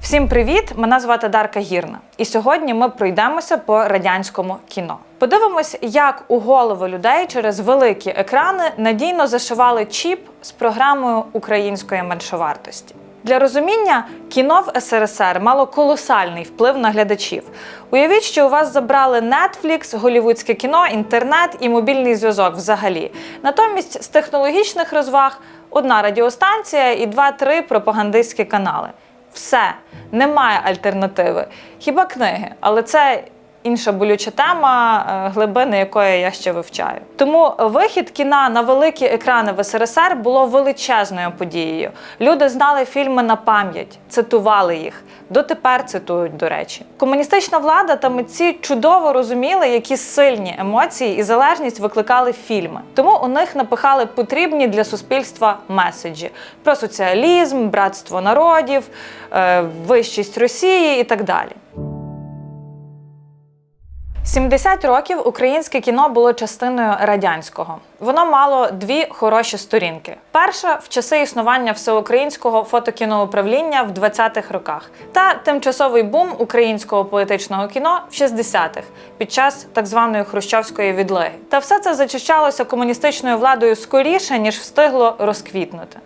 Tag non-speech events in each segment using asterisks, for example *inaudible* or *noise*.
Всім привіт! Мене звати Дарка Гірна. І сьогодні ми пройдемося по радянському кіно. Подивимось, як у голови людей через великі екрани надійно зашивали чіп з програмою української меншовартості. Для розуміння кіно в СРСР мало колосальний вплив на глядачів. Уявіть, що у вас забрали Netflix, голівудське кіно, інтернет і мобільний зв'язок взагалі. Натомість з технологічних розваг одна радіостанція і два-три пропагандистські канали. Все, немає альтернативи. Хіба книги, але це інша болюча тема, е, глибини якої я ще вивчаю. Тому вихід кіна на великі екрани в СРСР було величезною подією. Люди знали фільми на пам'ять, цитували їх. Дотепер цитують, до речі. Комуністична влада та митці чудово розуміли, які сильні емоції і залежність викликали фільми. Тому у них напихали потрібні для суспільства меседжі про соціалізм, братство народів, е, вищість Росії і так далі. 70 років українське кіно було частиною радянського. Воно мало дві хороші сторінки. Перша в часи існування всеукраїнського фотокіноуправління в 20-х роках, та тимчасовий бум українського поетичного кіно в 60-х під час так званої хрущовської відлиги. Та все це зачищалося комуністичною владою скоріше ніж встигло розквітнути.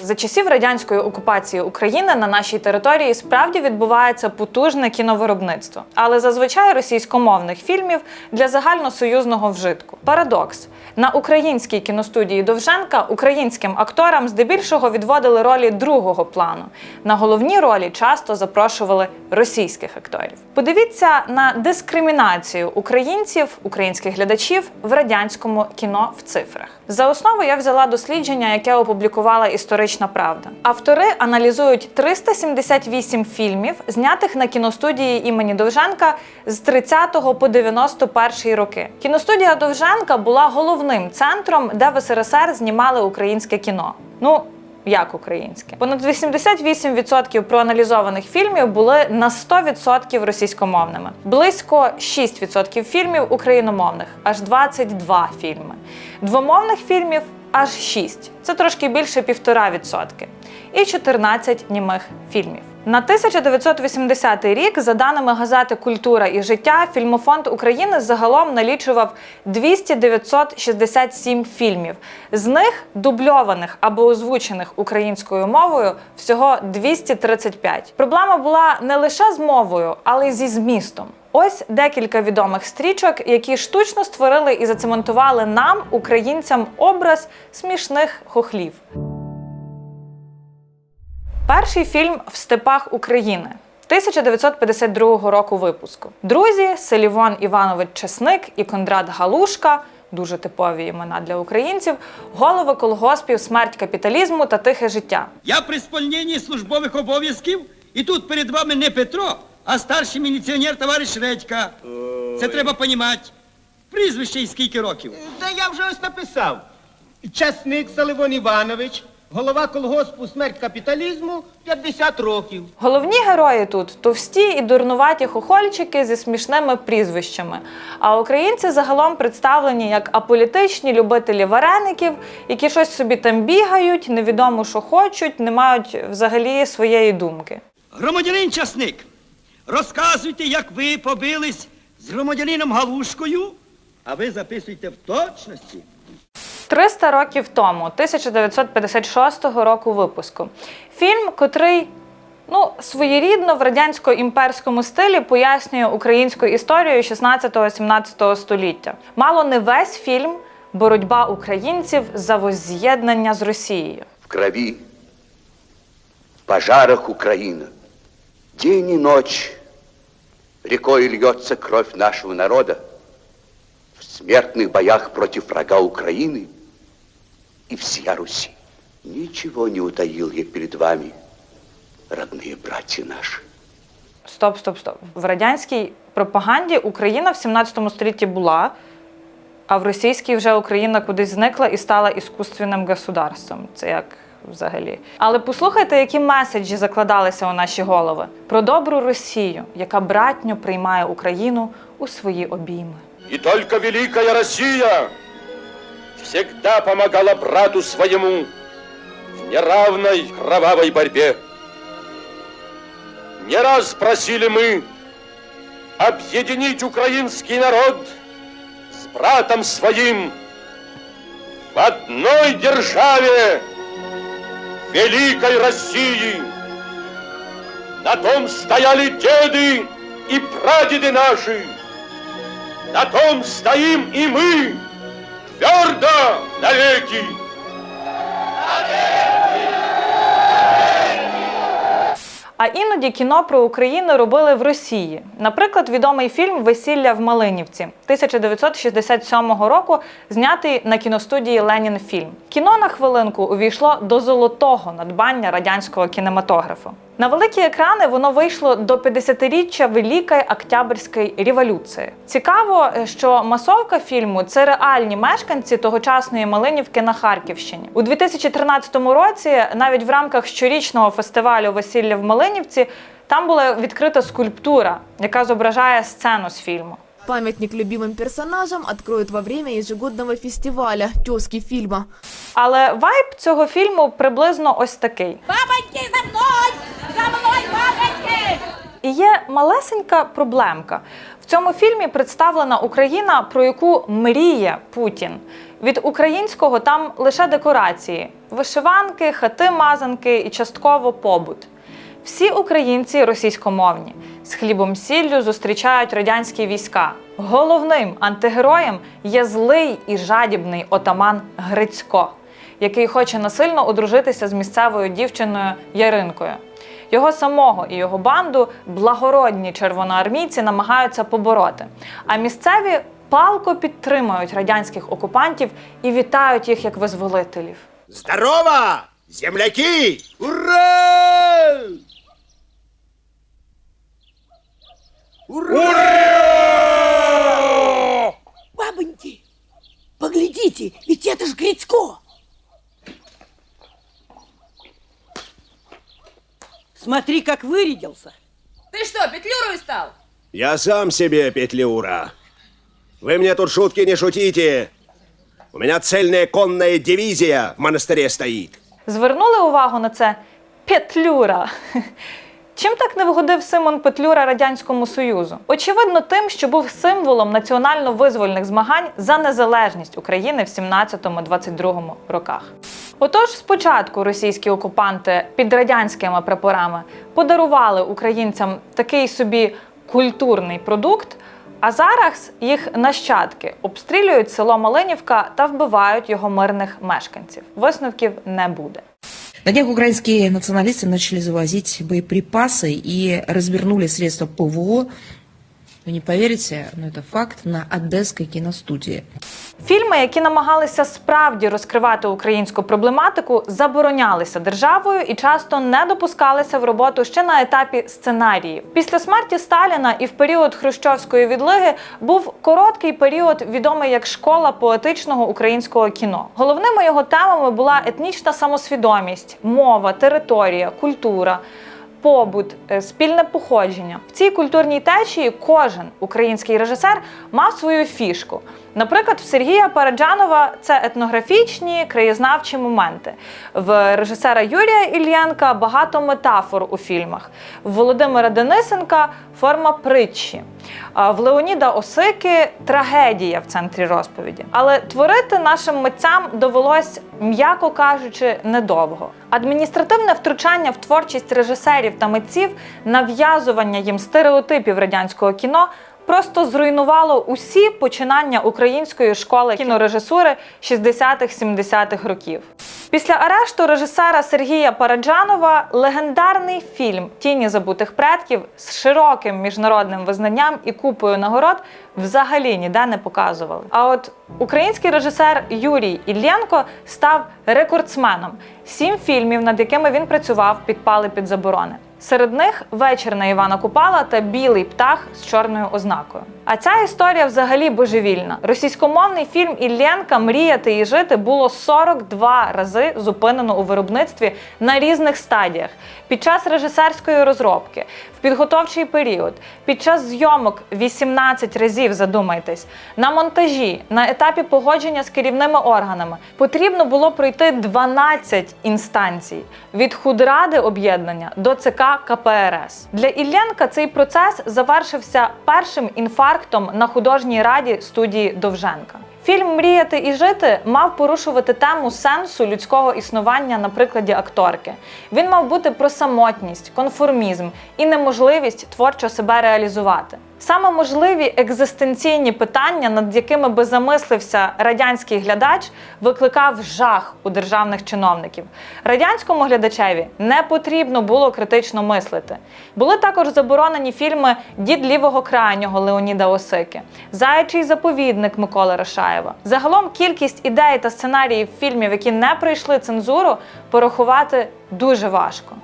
За часів радянської окупації України на нашій території справді відбувається потужне кіновиробництво, але зазвичай російськомовних фільмів для загальносоюзного вжитку. Парадокс на українській кіностудії Довженка українським акторам здебільшого відводили ролі другого плану. На головні ролі часто запрошували російських акторів. Подивіться на дискримінацію українців, українських глядачів в радянському кіно в цифрах. За основу я взяла дослідження, яке опублікувала історична правда. Автори аналізують 378 фільмів, знятих на кіностудії імені Довженка з 30 по 91 роки. Кіностудія Довженка була головним центром, де в СРСР знімали українське кіно. Ну, як українське. Понад 88% проаналізованих фільмів були на 100% російськомовними. Близько 6% фільмів україномовних, аж 22 фільми. Двомовних фільмів аж 6. Це трошки більше 1,5%. І 14 німих фільмів. На 1980 рік, за даними газети Культура і життя, фільмофонд України загалом налічував 200-967 фільмів. З них дубльованих або озвучених українською мовою всього 235. Проблема була не лише з мовою, але й зі змістом. Ось декілька відомих стрічок, які штучно створили і зацементували нам, українцям, образ смішних хохлів. Перший фільм в степах України. 1952 року випуску. Друзі Селівон Іванович Чесник і Кондрат Галушка дуже типові імена для українців, голови колгоспів Смерть капіталізму та тихе життя. Я при сповненні службових обов'язків, і тут перед вами не Петро, а старший міліціонер товариш Редька. Це треба понімати. Прізвище і скільки років. Та я вже ось написав. Часник Саливон Іванович, голова колгоспу смерть капіталізму 50 років. Головні герої тут товсті і дурнуваті хохольчики зі смішними прізвищами. А українці загалом представлені як аполітичні любителі вареників, які щось собі там бігають, невідомо що хочуть, не мають взагалі своєї думки. Громадянин Часник, розказуйте, як ви побились з громадянином Галушкою, а ви записуйте в точності. 300 років тому, 1956 року випуску. Фільм, котрий ну, своєрідно в радянсько-імперському стилі пояснює українську історію 16-17 століття. Мало не весь фільм боротьба українців за возз'єднання з Росією. в крови, в пожарах Украина. День и ночь рекой льется кровь нашего народа в смертных боях против врага Украины и всея Руси. Ничего не утаил я перед вами, родные братья наши. Стоп, стоп, стоп. В радянській пропаганді Україна в 17 столітті була, а в російській вже Україна кудись зникла і стала іскусственним государством. Це як взагалі. Але послухайте, які меседжі закладалися у наші голови про добру Росію, яка братньо приймає Україну у свої обійми. И только великая Россия всегда помогала брату своему в неравной кровавой борьбе. Не раз просили мы объединить украинский народ с братом своим в одной державе Великой России. На том стояли деды и прадеды наши. На том стоим и мы твердо навеки. А іноді кіно про Україну робили в Росії. Наприклад, відомий фільм Весілля в Малинівці 1967 року, знятий на кіностудії Ленін Фільм. Кіно на хвилинку увійшло до золотого надбання радянського кінематографу. На великі екрани воно вийшло до 50-річчя Великої Октябрьської революції. Цікаво, що масовка фільму це реальні мешканці тогочасної Малинівки на Харківщині. У 2013 році, навіть в рамках щорічного фестивалю Весілля в Малинівці, там була відкрита скульптура, яка зображає сцену з фільму. Памятник любимым персонажам откроют во время ежегодного фестиваля «Тезки фильма». Але вайб цього фільму приблизно ось такий. Бабоньки за мной! За мной, бабоньки! І є малесенька проблемка. В цьому фільмі представлена Україна, про яку мріє Путін. Від українського там лише декорації: вишиванки, хати мазанки і частково побут. Всі українці російськомовні з хлібом сіллю зустрічають радянські війська. Головним антигероєм є злий і жадібний отаман Грицько, який хоче насильно одружитися з місцевою дівчиною Яринкою. Його самого і його банду благородні червоноармійці намагаються побороти. А місцеві палко підтримують радянських окупантів і вітають їх як визволителів. Здорово, земляки! Ура! Бабоньки! Поглядите, ведь это ж Грицко! Смотри, как вырядился. Ты что, петлюрой стал? Я сам себе петлюра. Вы мне тут шутки не шутите. У меня цельная конная дивизия в монастыре стоит. Звернули увагу на це Петлюра. Чим так не вгодив Симон Петлюра Радянському Союзу? Очевидно, тим, що був символом національно-визвольних змагань за незалежність України в 17-22 роках. Отож, спочатку російські окупанти під радянськими прапорами подарували українцям такий собі культурний продукт. А зараз їх нащадки обстрілюють село Малинівка та вбивають його мирних мешканців. Висновків не буде. На днях украинские националисты начали завозить боеприпасы и развернули средства ПВО, вы не поверите, но это факт, на Одесской киностудии. Фільми, які намагалися справді розкривати українську проблематику, заборонялися державою і часто не допускалися в роботу ще на етапі сценаріїв. Після смерті Сталіна і в період хрущовської відлиги був короткий період, відомий як школа поетичного українського кіно. Головними його темами була етнічна самосвідомість, мова, територія, культура побут, е, спільне походження. В цій культурній течії кожен український режисер мав свою фішку. Наприклад, в Сергія Параджанова це етнографічні краєзнавчі моменти. В режисера Юрія Ільєнка багато метафор у фільмах. В Володимира Денисенка форма притчі. В Леоніда Осики трагедія в центрі розповіді. Але творити нашим митцям довелось, м'яко кажучи, недовго. Адміністративне втручання в творчість режисерів та митців, нав'язування їм стереотипів радянського кіно. Просто зруйнувало усі починання української школи кінорежисури 60-х-70-х років. Після арешту режисера Сергія Параджанова легендарний фільм Тіні забутих предків з широким міжнародним визнанням і купою нагород взагалі ніде не показували. А от український режисер Юрій Іллєнко став рекордсменом. Сім фільмів, над якими він працював, підпали під заборони. Серед них вечір на Івана Купала та білий птах з чорною ознакою. А ця історія взагалі божевільна. Російськомовний фільм Іллєнка Мріяти і жити було 42 рази зупинено у виробництві на різних стадіях під час режисерської розробки, підготовчий період, під час зйомок 18 разів задумайтесь, на монтажі, на етапі погодження з керівними органами потрібно було пройти 12 інстанцій від худради об'єднання до ЦК КПРС. Для Іллєнка цей процес завершився першим інфарктом на художній раді студії Довженка. Фільм Мріяти і жити мав порушувати тему сенсу людського існування на прикладі акторки. Він мав бути про самотність, конформізм і неможливість творчо себе реалізувати. Саме можливі екзистенційні питання, над якими би замислився радянський глядач, викликав жах у державних чиновників. Радянському глядачеві не потрібно було критично мислити. Були також заборонені фільми Дід лівого крайнього Леоніда Осики, Заячий заповідник Миколи Рашаєва. Загалом кількість ідей та сценаріїв фільмів, які не пройшли цензуру, порахувати дуже важко.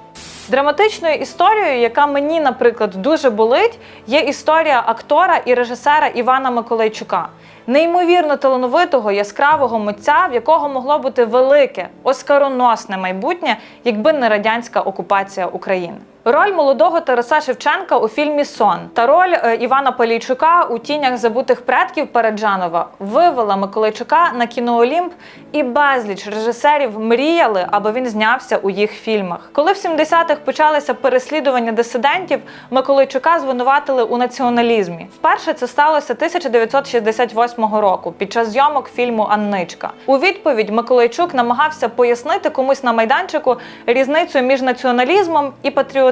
Драматичною історією, яка мені, наприклад, дуже болить, є історія актора і режисера Івана Миколайчука, неймовірно талановитого яскравого митця, в якого могло бути велике оскароносне майбутнє, якби не радянська окупація України. Роль молодого Тараса Шевченка у фільмі Сон та роль е, Івана Палійчука у тінях забутих предків Переджанова вивела Миколайчука на кіноолімп, і безліч режисерів мріяли, аби він знявся у їх фільмах. Коли в 70-х почалися переслідування дисидентів, Миколайчука звинуватили у націоналізмі. Вперше це сталося 1968 року під час зйомок фільму Анничка. У відповідь Миколайчук намагався пояснити комусь на майданчику різницю між націоналізмом і патріотизмом.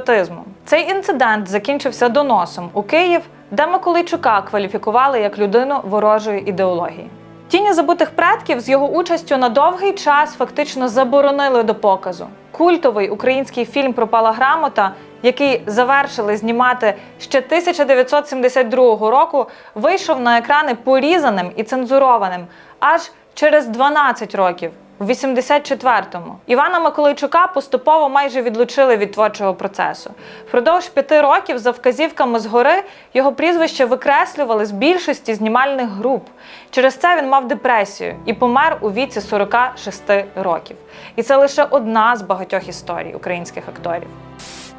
Цей інцидент закінчився доносом у Київ, де Миколайчука кваліфікували як людину ворожої ідеології. Тіні забутих предків з його участю на довгий час фактично заборонили до показу. Культовий український фільм Пропала грамота, який завершили знімати ще 1972 року, вийшов на екрани порізаним і цензурованим аж через 12 років. У 84-му Івана Миколайчука поступово майже відлучили від творчого процесу. Впродовж п'яти років, за вказівками згори, його прізвище викреслювали з більшості знімальних груп. Через це він мав депресію і помер у віці 46 років. І це лише одна з багатьох історій українських акторів.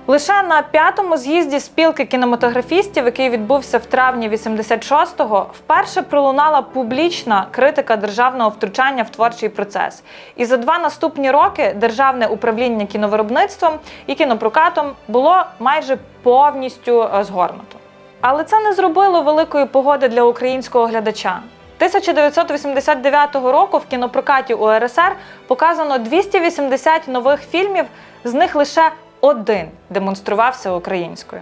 Лише на п'ятому з'їзді спілки кінематографістів, який відбувся в травні 86-го, вперше пролунала публічна критика державного втручання в творчий процес. І за два наступні роки державне управління кіновиробництвом і кінопрокатом було майже повністю е, згорнуто. Але це не зробило великої погоди для українського глядача. 1989 року в кінопрокаті УРСР показано 280 нових фільмів, з них лише один демонструвався українською.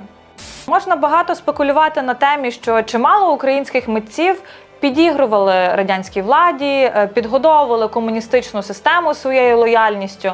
Можна багато спекулювати на темі, що чимало українських митців підігрували радянській владі, е, підгодовували комуністичну систему своєю лояльністю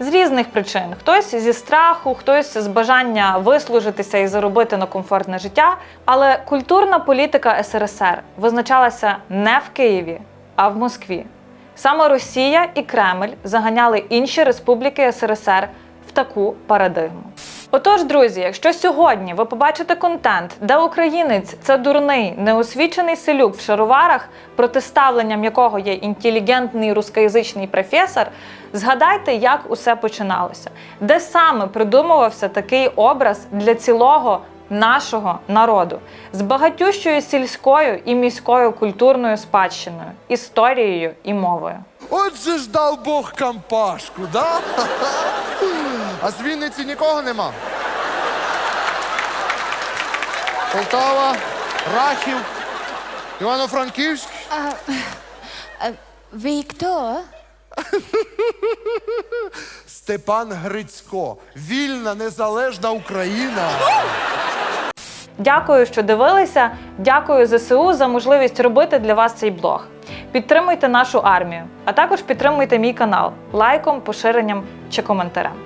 з різних причин: хтось зі страху, хтось з бажання вислужитися і заробити на комфортне життя. Але культурна політика СРСР визначалася не в Києві, а в Москві. Саме Росія і Кремль заганяли інші республіки СРСР таку парадигму. Отож, друзі, якщо сьогодні ви побачите контент, де українець це дурний, неосвічений селюк в шароварах, протиставленням якого є інтелігентний рускоязичний професор, згадайте, як усе починалося, де саме придумувався такий образ для цілого нашого народу з багатющою сільською і міською культурною спадщиною, історією і мовою. От же ж дав Бог кампашку, да? *laughs* А з Вінниці нікого нема. Полтава, Рахів, Івано-Франківськ. Ви хто? Степан Грицько. Вільна, незалежна Україна. Дякую, що дивилися. Дякую ЗСУ за можливість робити для вас цей блог. Підтримуйте нашу армію, а також підтримуйте мій канал лайком, поширенням чи коментарем.